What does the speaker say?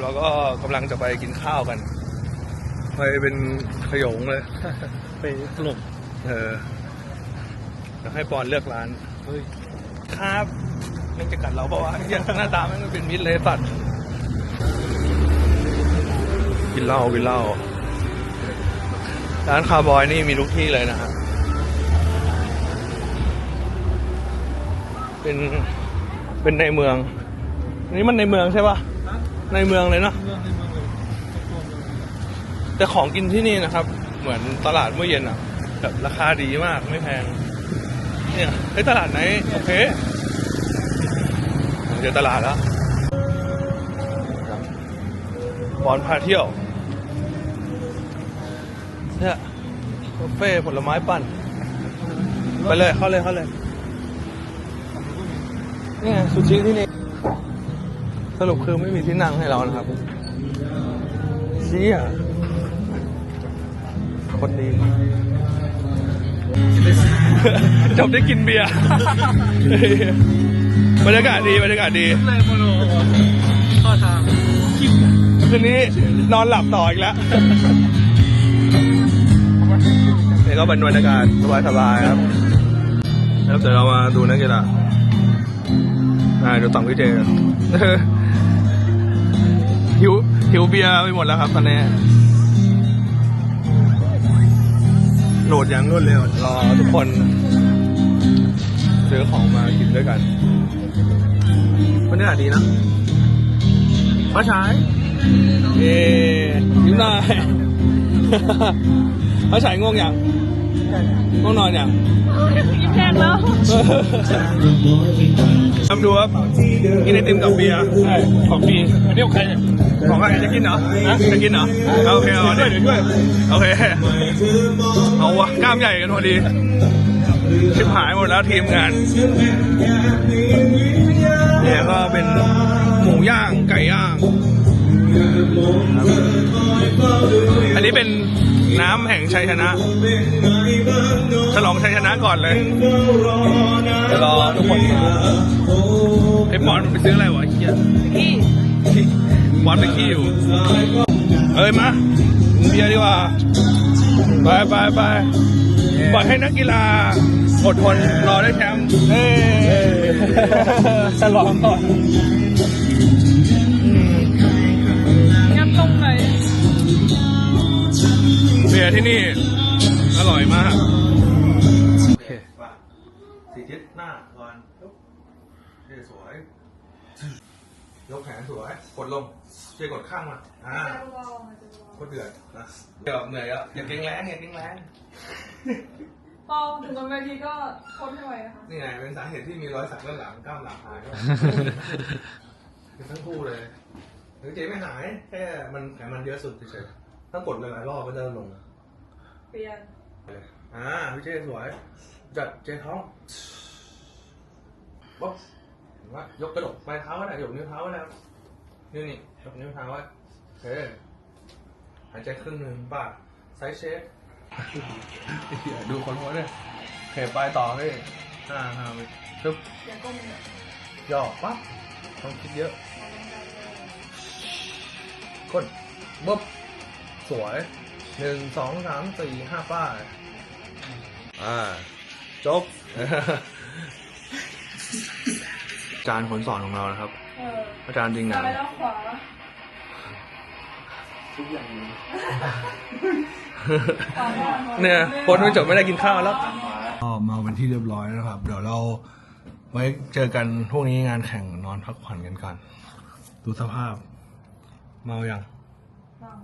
เราก็กำลังจะไปกินข้าวกัน ไปเป็นขโยงเลย ไปถล่มเออเดี๋ยวให้ปอนเลือกร้าน เฮ้ย ครับมันจะกัดเราเพราะว่าเหี้ยหน้าตามันเป็นมิตรเลยสัตว์กินเหล้ากินเหล้าร้านคาร์บอยนี่มีทุกที่เลยนะฮะเป็นเป็นในเมืองอันนี้มันในเมืองใช่ปะ ในเมืองเลยเนาะเรื่องในเมืองเลยตัวเมืองแต่ของกินที่นี่นะครับ เหมือนตลาดเมื่อเย็นอะแบบราคาดีมากไม่แพง เนี่ยไอ้ตลาดไหนโอเคเจอตลาดแล้วบอลพาเที่ยวเนี่ยบุฟเฟ่ต์ผลไม้ปั่น ไปเลยเข้าเลยเข้าเลยนี่ไงซูชิที่นี่ สรุปคือไม่มีที่นั่งให้เรานะครับเชี่ยคนดีจบได้กินเบียร์บรรยากาศดีบรรยากาศดีเลยโมโนข้อทางคืนนี้นอนหลับต่ออีกแล้วนี่ก็เป็นบรรยากาศสบายๆครับแล้วเดี๋ยวเรามาดูนักกีฬาอ่าดูต่องพี่เจ หิวเบียร์ไปหมดแล้วครับตอนนี้ โหลดอย่างรวดเร็วรอทุกคนซื้อของมากินด้วยกันบรรยากาศดีนะฟ้าฉายเอ๊ยิ้มหน่อยฟ้าฉายง่วงยังง่วงนอนยังยิ้มแดงแล้ว ครับดูครับกินไอติมกับเบียร์ใช่ของฟรีอันนี้ของใครเนี่ยของใครจะกินเหรอจะกินเหรอโอเคเอาช่วยดิเดี๋ยวช่วยโอเคเอาวะกล้ามใหญ่กันพอดีชิบหายหมดแล้วทีมงานเนี่ยก็เป็นหมูย่างไก่ย่าง อันนี้เป็น น้ำแห่งชัยชนะ ฉลองชัยชนะก่อนเลยเดี๋ยวรอทุกคนมาไอ้ปอนมันไปซื้ออะไรวะไอ้เฮียพี่บอลไปขี้อยู่เอ้ยมาเบียร์ดีกว่า ไปไปไปปล่อยให้นักกีฬาอดทนรอได้แชมป์เอ้ยฉลองก่อน บียร์ที่นี่ อร่อยมากโอเคป่ะสีทิศหน้าก่อนเท่สวย ยกแขนสวย กดลงเจกดข้างมาอ่าโคตรเดือดนะเดี๋ยวเหนื่อยอะอย่าเก่งแรงอย่าเก่งแรงพอถึงบนเวทีก็ทนไม่ไหวนะคะนี่ไงเป็นสาเหตุที่มีรอยสักด้านหลังกล้ามหลังหายด้วยเป็นทั้งคู่เลยถึงเจ๊ไม่หายแค่มันไขมันเยอะสุดเฉยๆถ้ากดหลายๆรอบก็จะลงเปลี่ยน อ่าพี่เจ๊สวย จัดเจ๊ท้องบ๊อบเห็นว่ายกกระดกปลายเท้าก็ได้ยกนิ้วเท้าก็ได้ครับนี่นี่ยกนิ้วเท้าไว้โอเคหายใจครึ่งหนึ่งป่ะไซส์เชฟดูคนหัวเลยโอเคไปต่อพี่ห้าห้าไปปึ๊บอย่าก้มเลยย่อปั๊บต้องคิดเยอะกดบ๊บสวย หนึ่งสองสามสี่ห้าป้ายอ่า จบ อาจารย์คนสอนของเรานะครับ เอออาจารย์จริงซ้านะยแล้วขวาทุกอย่างนี้ขวาล่างเนี่ย คนไม่จบไม่ได้กินข้าวแล้ว ก็มาเป็นที่เรียบร้อยนะครับ เดี๋ยวเราไว้เจอกันพรุ่งนี้งานแข่งนอนพักผ่อนกันกันดูสภาพ เมาอย่างล่าง